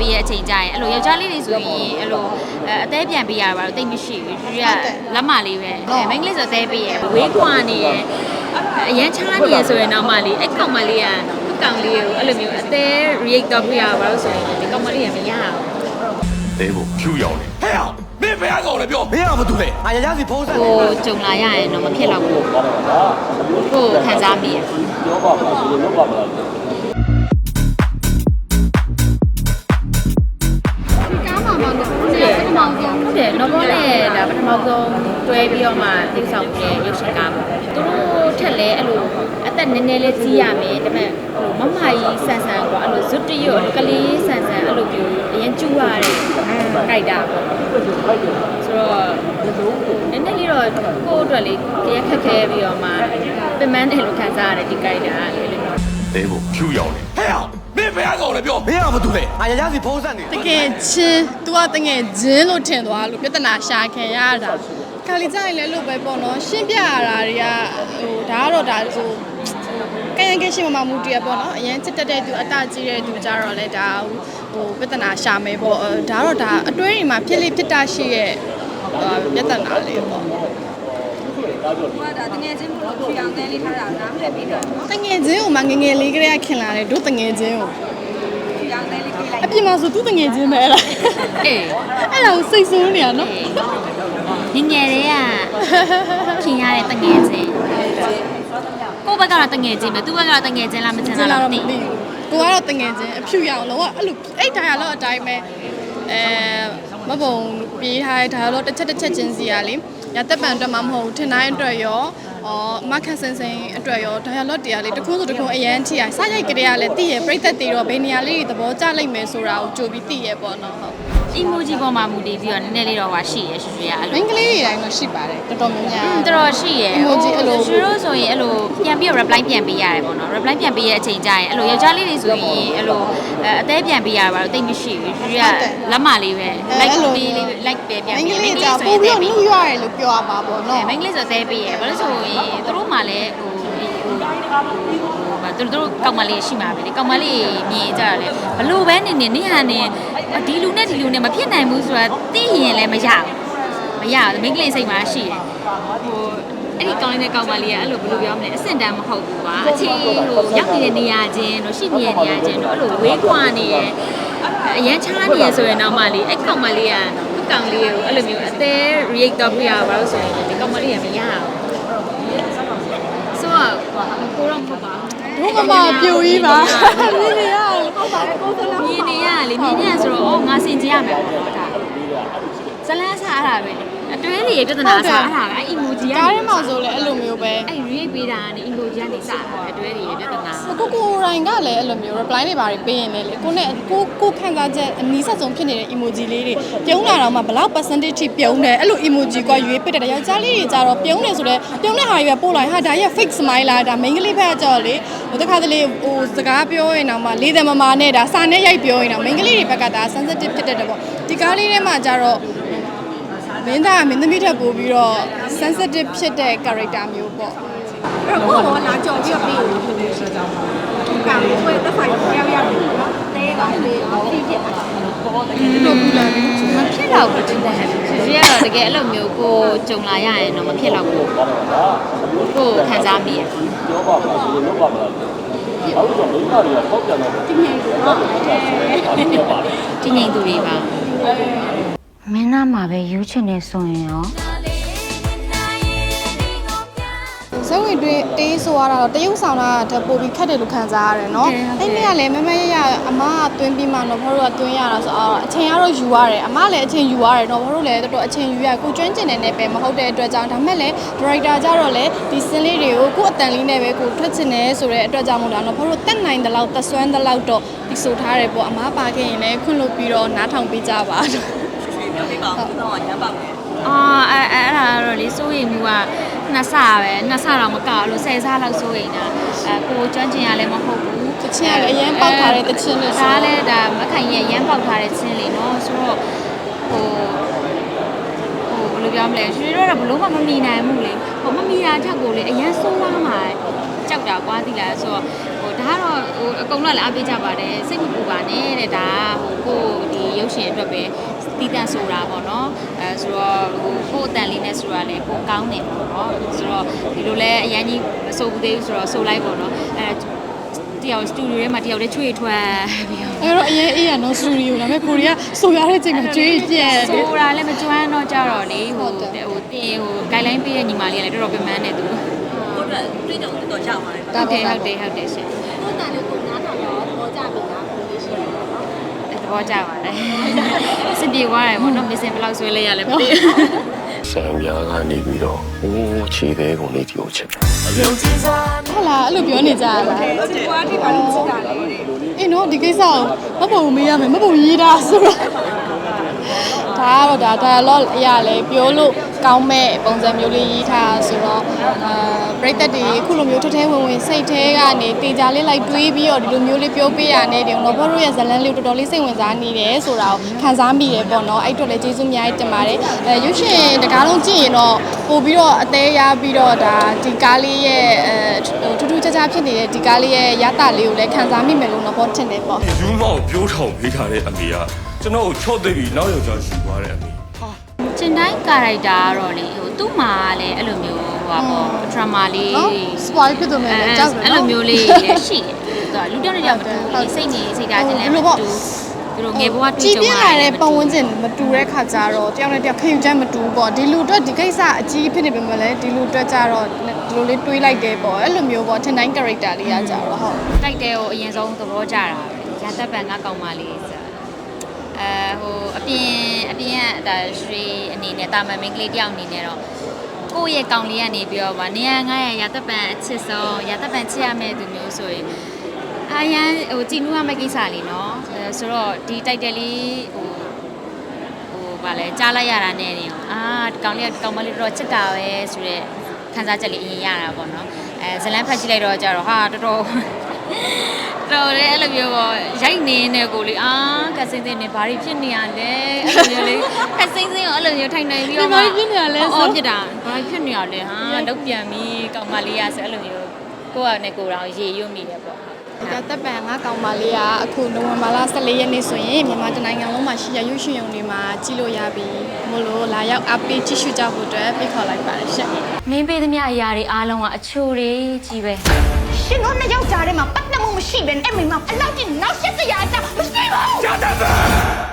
ပေးရဲ့အချိန်ကြရင်အဲ့လိုယောက်ျားလေးတွေဆိုရင်အဲ့လိုအဲအသေးပြန်ပေးရတာတော့တိတ်မရှိဘူးသူကလက်မလေးပဲအဲမိန်းကလေးဆိုအသေးပေးရဝေးခွာနေရအရန်ချားနေရဆိုရင်တော့မလေးအဲ့ကောင်မလေးကသူ့ကောင်လေးကိုအဲ့လိုမျိုးအသေး react တော့ပြရပါလို့ဆိုရင်ဒီကောင်မလေးကမရဘူးတဲဖို့ဖြူရောက်နေဟဲ့အောင်မင်းဘယ်ကောင်လဲပြောမင်းကဘာတူလဲငါရရစီဖုံးဆက်ကိုကြုံလာရရင်တော့မဖြစ်တော့ဘူးကိုခံစားမိရကား ည်းနည်းလေးကြီးရမယ်ဒါပေမဲ့ဟိုမမကြီးဆန်ဆန်ကွာအဲ့လိုဇွတ်တရွတ်ကလေးဆန်ဆန်အဲ့လိုမျိုးအရင်ကျူရတဲ့ကြိုက်တာပေါ့ဆိုတော့နည်းနည်းလေးတော့ကိုယ့်အတွက်လေးကြရက်ခက်ခဲပြီးတော့မှပင်မန်းတယ်လို့ခံစားရတယ်ဒီကြိုက်တာလေးလေးတဲဖို့ဖြူရောက်နေဟဲ့အောင်မင်းဘယ်ကောင်လဲပြောမင်းကဘာတူလဲငါရရစီဖုံးဆက်နေတကယ်ချင်း तू ကတကယ်ချင်းလို့ထင်သွားလို့ပြဿနာရှာခံရတာခါလီကြရင်လည်းလို့ပဲပေါ့နော်ရှင်းပြရတာတွေကဟိုဒါကတော့ဒါဟို ကရင်ကရှင်းမမမူတရပေါ့နော်အရင်ချစ်တက်တဲ့သူအတကြီးတဲ့သူကြတော့လေဒါဟိုပြဿနာရှာမယ်ပေါ့အဲဒါတော့ဒါအတွဲတွေမှာဖြစ်လိဖြစ်တာရှိရဲ့ဟိုပြဿနာလေးပေါ့ဒါတငယ်ချင်းလို့ဖြေအောင်တန်းလေးထားတာနားမလည်ပြီးတော့တငယ်ချင်းကိုမှငယ်ငယ်လေးကလေးကခင်လာတယ်တို့တငယ်ချင်းကိုဖြေအောင်တန်းလေးပြေးလိုက်အပြင်မှာဆိုသူတငယ်ချင်းပဲအဲ့ဒါအေးအဲ့ဒါကိုစိတ်ဆိုးနေရနော်ငငယ်လေးကခင်ရတဲ့တငယ်ချင်း ကိုယ့်ဘက်ကတော့တငယ်ချင်းပဲသူ့ဘက်ကတော့တငယ်ချင်းလားမချင်ကျတာင်လာလားမတော့မသိသိဘူးဘူးကိုကတော့တငယ်ချင်းအဖြူရအောင်လောကအဲ့လိုအဲ့ဒါရတော့အတိုင်းပဲအဲမဘုံပြေးထားတဲ့ဒါတော့တစ်ချက်တစ်ချက်ချင်းစီရလေရတက်ပံအတွက်မှမဟုတ်ဘူးထင်တိုင်းအတွက်ရောအော်မခက်စင်စင်အတွက်ရောဒါရလော့တရားလေးတစ်ခုဆိုတစ်ခုအရန်ထိရစရိုက်ကြရလဲတည်ရပြိသက်တည်တော့ဘယ်နေရာလေးတွေသဘောကျလိုက်မယ်ဆိုတာကိုကြိုပြီးတည်ရပေါ့နော်ဟုတ် emoji ပေါ်မှာမူတည်ပြီးတော့နည်းနည်းလေးတော့ဟာရှိရရွှေရွှေရအဲ့မိလိုန်းကလေးတွေတိုင်းတော့ရှိပါတယ်တော်တော်များများ တော်တော်ရှိရယ် emoji အဲ့လို ရွှေတို့ဆိုရင်အဲ့လိုပြန်ပြီး reply ပြန်ပေးရတယ်ပေါ့နော် reply ပြန်ပေးရဲ့အချိန်ကျရင်အဲ့လိုယောက်ျားလေးတွေဆိုရင်အဲ့လိုအသေးပြန်ပေးရတာတော့တိတ်မရှိဘူးရွှေရွှေကလက်မလေးပဲ like ပေးလေး like ပဲပြန်မိန်းကပေးလေးမိန်းကကြာလေးဆိုပို့ရင်ပြီးသေးတော့ပေးနှူးရတယ်လို့ပြောရမှာပေါ့နော်မိန်းကလေးဆိုသေးပေးရယ်ဘာလို့ဆိုရင်သူတို့မှလည်းဟိုဟို သူတို့ကောက်မလေးရှိမှာပဲလေကောက်မလေးမြင်ကြတယ်ဘလို့ပဲနေနေနေဟန်နေဒီလူနဲ့ဒီလူနဲ့မဖြစ်နိုင်ဘူးဆိုတာသိရင်လည်းမရဘူးမရဘူးမိန်းကလေးစိတ်မှာရှိတယ်ဟိုအဲ့ဒီကောင်းနေတဲ့ကောက်မလေးကအဲ့လိုဘယ်လိုပြောမလဲအဆင့်တန်းမဟုတ်ဘူးကွာအချင်းဟိုရောက်နေတဲ့နေရာချင်းတို့ရှိနေတဲ့နေရာချင်းတို့အဲ့လိုဝေးခွာနေရအရန်ချားနေရဆိုရင်တော့မလေးအဲ့ကောင်မလေးကသူ့ကောင်လေးကိုအဲ့လိုမျိုးအသေး react တော့ပြရပါလို့ဆိုရင်ဒီကောင်မလေးကမရဘူးဆိုတော့ကိုတော့မဟုတ်ပါဘူးဘု မမပြူကြီးပါမြင်နေရဟုတ်ပါဘူးကိုယ်ကမြင်နေရလေမြင်နေရဆိုတော့အော်ငါစင်ကြရမယ်ပေါ့နော်ဒါဇလန်းစားရတာပဲအတွဲတွေပြဿနာစားရတာပဲ emoji ကားထဲမှာဆိုလည်းအဲ့လိုမျိုးပဲအဲ့ react ပေးတာကနေ emoji ကနေစတာအတွဲတွေပြဿနာကိုကိုရိုင်းကလည်းအဲ့လိုမျိုး reply တွေပါပေးရင်လည်းလေကိုနဲ့ကိုကိုခံစားချက်အနီးဆက်ဆုံးဖြစ်နေတဲ့ emoji လေးတွေပြုံးလာတော့မှဘလောက် percentage ထိပြုံးတယ်အဲ့လို emoji ကရွေးပစ်တယ်ယောက်ျားလေးတွေကြတော့ပြုံးတယ်ဆိုတော့ပြုံးတဲ့ဟာရွေးပို့လိုက်ဟာဒါရဲ့ fake smile လားဒါ main ကလေးဘက်ကကြော်လေဟို တစ်ခါတလေဟိုစကားပြောရင်တော့မှလေးတယ်မမာနဲ့ဒါစာနဲ့ရိုက်ပြောရင်တော့ main ကလေးတွေဘက်ကဒါ sensitive ဖြစ်တတ်တယ်ပေါ့ဒီကားလေးထဲမှာကြတော့မင်းသားကမင်းသမီးထက်ပိုပြီးတော့ sensitive ဖြစ်တဲ့ character မျိုးပေါ့အဲ့တော့ကိုကလာကြော်ပြီးတော့ပြေးလို့ဖြစ်နေဆိုတော့ဒီကကိုယ်သက်ဆိုင်ရောက်ရောက် ပြီးတော့တဲပါလေပြီးဖြစ်တာမဖြစ်တော့ဘူးတင်တယ်ရွှေကတော့တကယ်အဲ့လိုမျိုးကိုကြုံလာရရင်တော့မဖြစ်တော့ဘူးကိုခံစားမိရဒီငိမ်သူတွေပါမင်းသားမှာပဲယူချင်နေဆိုရင်ရော ဇက်ဝင်တွင်းတေးဆိုရတာတော့တရုပ်ဆောင်တာဓာတ်ပို့ပြီးခက်တယ်လို့ခံစားရတယ်နော်အဲ့နေ့ကလည်းမမရရအမကတွင်းပြီးမှတော့ဘာလို့ကတွင်းရတာဆိုတော့အချိန်ကတော့ယူရတယ်အမလည်းအချိန်ယူရတယ်တော့ဘာလို့လဲတော်တော်အချိန်ယူရကိုကျွမ်းကျင်တဲ့နယ်ပယ်မဟုတ်တဲ့အတွက်ကြောင့်ဒါမဲ့လည်း director ကြတော့လေဒီစင်းလေးတွေကိုကိုယ့်အတန်လေးနဲ့ပဲကိုထွက်ချင်တယ်ဆိုတဲ့အတွက်ကြောင့်မို့လားတော့ဘာလို့တက်နိုင်တဲ့လောက်သက်စွမ်းတဲ့လောက်တော့ဒီဆိုထားတယ်ပေါ့အမပါခဲ့ရင်လည်းခွင့်လို့ပြီးတော့နားထောင်ပေးကြပါတော့အာအဲအဲ့ဒါတော့လေစိုးရိမ်မှုက နှစ်ဆပဲနှစ်ဆတော့မကလို့ဆယ်ဆလောက်စိုးရိမ်တာအဲကိုကျွမ်းကျင်ရလည်းမဟုတ်ဘူးတချင်းကလည်းအရင်ပေါက်ထားတဲ့တချင်းတွေဆိုဒါလည်းဒါမခိုင်ရဲ့ရမ်းပေါက်ထားတဲ့ချင်းလေးနော်ဆိုတော့ဟိုဟိုဘယ်လိုပြောမလဲရွှေတော့ဘလို့မှမမီနိုင်ဘူးလေဟိုမမီတာချက်ကိုလေအရန်ဆိုးလာမှာကြောက်တာကွာသိလားဆိုတော့ဟိုဒါကတော့ဟိုအကုန်လုံးလည်းအားပေးကြပါတယ်စိတ်မပူပါနဲ့တဲ့ဒါကဟိုကိုဒီရုပ်ရှင်အတွက်ပဲ တီးတန့်ဆိုတာပေါ့နော်အဲဆိုတော့ဟိုကိုအတန်လေးနဲ့ဆိုတာလေကိုကောင်းတယ်ပေါ့နော်ဆိုတော့ဒီလိုလဲအရင်ကြီးမဆိုဘူးသေးဘူးဆိုတော့ဆိုလိုက်ပေါ့နော်အဲတယောက်စတူဒီယိုထဲမှာတယောက်လေးချွေထွက်ပြီးတော့အဲ့တော့အရင်အေးရနော်စတူဒီယိုဒါပေမဲ့ကိုရီးယားဆိုရတဲ့အချိန်မှာကြွေးပြက်တယ်ဆိုတာလည်းမကျွမ်းတော့ကြတော့လေဟိုဟုတ်တယ်ဟိုတင်ဟို guideline ပေးတဲ့ညီမလေးကလည်းတော်တော်ပြန်မှန်းတယ်သူဟုတ်တယ်တွေ့ကြုံတော့ရပါတယ်ဟုတ်တယ်ဟုတ်တယ်ဟုတ်တယ်ရှင်ကိုယ်တန်လေးကိုနားထောင်တော့သဘောကျပြီလားကိုလေးရှိတယ်နော်သ ဘောကျပါတယ်စင်ပြေသွားတယ်ပေါ့နော်မစင်ဘယ်လောက်ဆွဲလဲရလဲမသိဘူးဆံပြားကနေပြီးတော့ဟိုးခြေသေးကုန်လေးဒီကိုချက်ဟုတ်လားအဲ့လိုပြောနေကြရလားဒီကွာဒီပါလို့စစ်တာလေအေးနော်ဒီကိစ္စကိုမပုံမေးရမယ်မပုံရေးတာဆိုတော့ဒါကတော့ဒါ dialogue အရာလဲပြောလို့ ကောင်းမဲ့ပုံစံမျိုးလေးရေးထားတာဆိုတော့အာပရိသတ်တွေအခုလိုမျိုးထထဲဝင်ဝင်စိတ်ထဲကနေတေချာလေးလိုက်တွေးပြီးတော့ဒီလိုမျိုးလေးပြောပေးရတဲ့တင်တော့ဘတို့ရဲ့ဇလန်းလေးကိုတော်တော်လေးစိတ်ဝင်စားနေတယ်ဆိုတာကိုခံစားမိတယ်ပေါ့နော်အဲ့အတွက်လည်းကျေးဇူးအများကြီးတင်ပါတယ်အဲရုပ်ရှင်တကားလုံးကြည့်ရင်တော့ပို့ပြီးတော့အသေးရပြီးတော့ဒါဒီကားလေးရဲ့အဲထူးထူးခြားခြားဖြစ်နေတဲ့ဒီကားလေးရဲ့ရတာလေးကိုလည်းခံစားမိမယ်လို့တော့ပေါ့ထင်တယ်ပေါ့ယူမောင်ပြိုးထောင်ပေးထားတဲ့အမေကကျွန်တော်ကိုချော့သိပြီးနောက်ယောက်ျားယူသွားတဲ့အမေ ကျင်တိုင်းကာရိုက်တာကတော့လေဟိုသူ့မှာလည်းအဲ့လိုမျိုးဟိုပါပေါ့ drama လေးနော် spoil ဖြစ်သွားမယ်လေကြောက်တယ်အဲ့လိုနော်မျိုးလေးလည်းရှိတယ်သူကလူပြောင်းနေကြမတူဘူးစိတ်နေစိတ်ဓာတ်ချင်းလည်းမတူသူတို့ငယ်ဘဝတွေ့ကြီးကြုံပြင်းလာတဲ့ပတ်ဝန်းကျင်မတူတဲ့ခါကျတော့တယောက်နဲ့တယောက်ခင်ယူချက်မတူဘူးပေါ့ဒီလူအတွက်ဒီကိစ္စအကြီးဖြစ်နေပေမဲ့လည်းဒီလူအတွက်ကျတော့ဒီလိုလေးတွေးလိုက်တယ်ပေါ့အဲ့လိုမျိုးပေါ့ထင်တိုင်း character လေးကကြတော့ဟုတ်တိုက်တဲ့ကိုအရင်ဆုံးသဘောကျတာပဲရာသက်ပံကကောင်းပါလေးဆို အဲဟိုအပြင်အပြင်ကဒါရွှေအနေနဲ့တာမန်မင်းကလေးတယောက်အနေနဲ့တော့ကိုယ့်ရဲ့ကောင်လေးကနေပြီးတော့ဗာနေရငါရရတပံအချစ်ဆုံးရတပံချစ်ရမယ့်သူမျိုးဆိုရင်အာရန်ဟိုကြည်နူးရမယ့်ကိစ္စလေးနော်ဆိုတော့ဒီတိုက်တယ်လေးဟိုဟိုဗာလဲကြားလိုက်ရတာနဲ့နေအာကောင်လေးကကောင်မလေးတော့ချစ်တာပဲဆိုတော့ခန်းစားချက်လေးအရင်ရတာပေါ့နော်အဲဇလန်းဖတ်ကြည့်လိုက်တော့ကြတော့ဟာတော်တော် တော်တယ်အဲ့လိုမျိုးပေါ့ရိုက်နေနေကိုလေအာကစင်းစင်းနေဘာတွေဖြစ်နေရလဲအဲ့လိုမျိုးလေးကစင်းစင်းကိုအဲ့လိုမျိုးထိုင်နေပြီးတော့ဘာတွေဖြစ်နေရလဲဆိုအော်ဖြစ်တာဘာတွေဖြစ်နေရလဲဟာတော့ပြန်ပြီးကောင်မလေးရဆိုအဲ့လိုမျိုးကိုယ့်အနေကိုယ်တော်ရေရွတ်မိတယ်ပေါ့ဒါတပ်ပံငါကောင်မလေးကအခုနိုဝင်ဘာလ14ရက်နေ့ဆိုရင်မြန်မာတိုင်းနိုင်ငံလုံးမှာရှိရရွှေရှင်ရုံတွေမှာကြည့်လို့ရပြီမို့လို့လာရောက်အပေးကြည့်ရှုကြဖို့အတွက်ဖိတ်ခေါ်လိုက်ပါတယ်ရှင့်မင်းပေးသမျှအရာတွေအားလုံးကအချိုတွေကြီးပဲ ရှင်တို့နှစ်ယောက်ကြားထဲမှာပတ်သက်မှုမရှိဘဲနဲ့အဲ့မိမအလောက်ကြီးနောက်ဆက်စရာအကြောင်းမရှိပါဘူးရတတ်ပါ